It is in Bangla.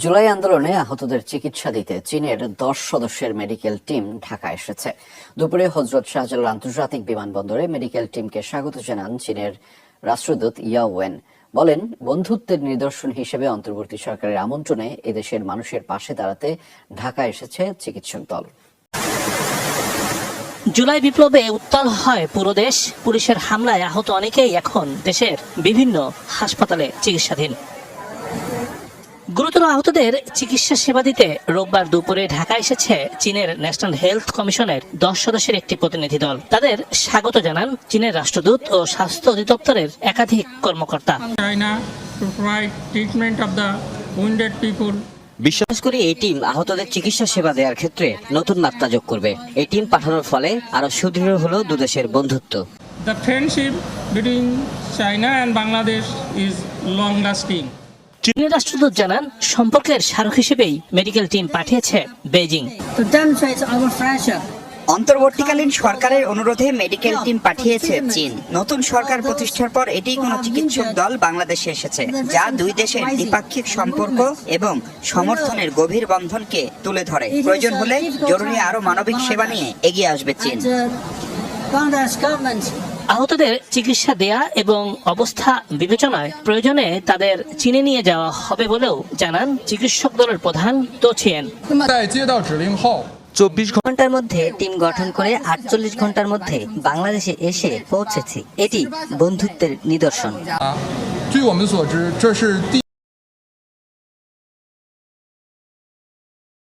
জুলাই আন্দোলনে আহতদের চিকিৎসা দিতে চীনের দশ সদস্যের মেডিকেল টিম ঢাকা এসেছে। দুপুরে হজরত শাহজালাল আন্তর্জাতিক বিমানবন্দরে মেডিকেল টিমকে স্বাগত জানান চীনের রাষ্ট্রদূত ইয়া ওয়েন। বলেন, বন্ধুত্বের নিদর্শন হিসেবে অন্তর্বর্তী সরকারের আমন্ত্রণে এদেশের মানুষের পাশে দাঁড়াতে ঢাকা এসেছে চিকিৎসক দল। জুলাই বিপ্লবে উত্তাল হয় পুরো দেশ। পুলিশের হামলায় আহত অনেকেই এখন দেশের বিভিন্ন হাসপাতালে চিকিৎসাধীন। গুরুতর আহতদের চিকিৎসা সেবা দিতে রোববার দুপুরে ঢাকা এসেছে চীনের ন্যাশনাল হেলথ কমিশনের দশ সদস্যের একটি প্রতিনিধি দল। তাদের স্বাগত জানান চীনের রাষ্ট্রদূত ও স্বাস্থ্য অধিদপ্তরের একাধিক কর্মকর্তা। People. বিশেষ এই টিম আহতদের চিকিৎসা সেবা দেওয়ার ক্ষেত্রে নতুন মাত্রা যোগ করবে। এই টিম পাঠানোর ফলে আরও সুদৃঢ় হলো দুদেশের বন্ধুত্ব। The friendship between China and Bangladesh is long lasting. চীনের রাষ্ট্রদূত জানান সম্পর্কের স্মারক হিসেবেই মেডিকেল টিম পাঠিয়েছে বেজিং. অন্তর্বর্তীকালীন সরকারের অনুরোধে মেডিকেল টিম পাঠিয়েছে চীন। নতুন সরকার প্রতিষ্ঠার পর এটি কোনো চিকিৎসক দল বাংলাদেশে এসেছে যা দুই দেশের দ্বিপাক্ষিক সম্পর্ক এবং সমর্থনের গভীর বন্ধনকে তুলে ধরে। প্রয়োজন হলে জরুরি আরও মানবিক সেবা নিয়ে এগিয়ে আসবে চীন। আহতদের চিকিৎসা দেয়া এবং অবস্থা বিবেচনায় প্রয়োজনে তাদের চিনে নিয়ে যাওয়া হবে বলেও জানান চিকিৎসক দলের প্রধান তোছিয়েন। চব্বিশ ঘণ্টার মধ্যে টিম গঠন করে আটচল্লিশ ঘণ্টার মধ্যে বাংলাদেশে এসে পৌঁছেছি। এটি বন্ধুত্বের নিদর্শন।